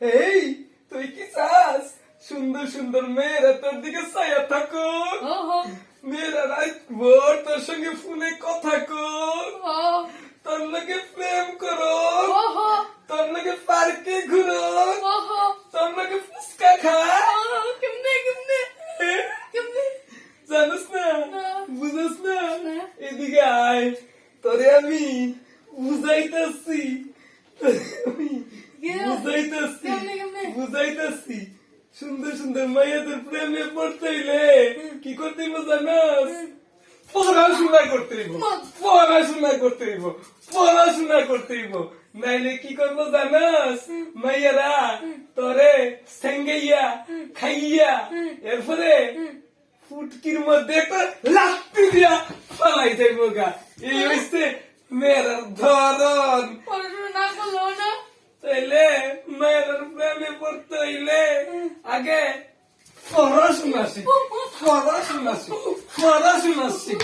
এই তুই কি চাস? সুন্দর সুন্দর মেয়েরা তোর দিকে ছায়া থাকো মেয়েরা রাত ভোর তোর সঙ্গে ফোনে কথা কর। তোর লগে প্রেম করো তোর লগে পার্কে ঘুরো তোর লগে ফুচকা ও কেমনে কেমনে? কেমনে? জানিস না। বুঝস না। এদিকে আয়। তোরে আমি বুঝাইতেছি। আমি? বুঝাইতেছি? বুঝাইতেছি। সুন্দর সুন্দর মাইয়াদের প্রেমে পড়তে হইলে কি করতে জানাস পড়াশোনা করতে পড়াশোনা করতে পড়াশোনা করতে নাইলে কি করব জানাস মাইয়ারা তোরে সেঙ্গাইয়া খাইয়া এরপরে ফুটকির মধ্যে একটা লাত্তি দিয়া ফালাই যাইব গা। এই হইছে মেয়ের ধরন পড়াশোনা না করল না তাইলে মেয়ের প্রেমে পড়তে হইলে আগে পড়াশোনা শিখ পড়াশোনা শিখ পড়াশোনা শিখ।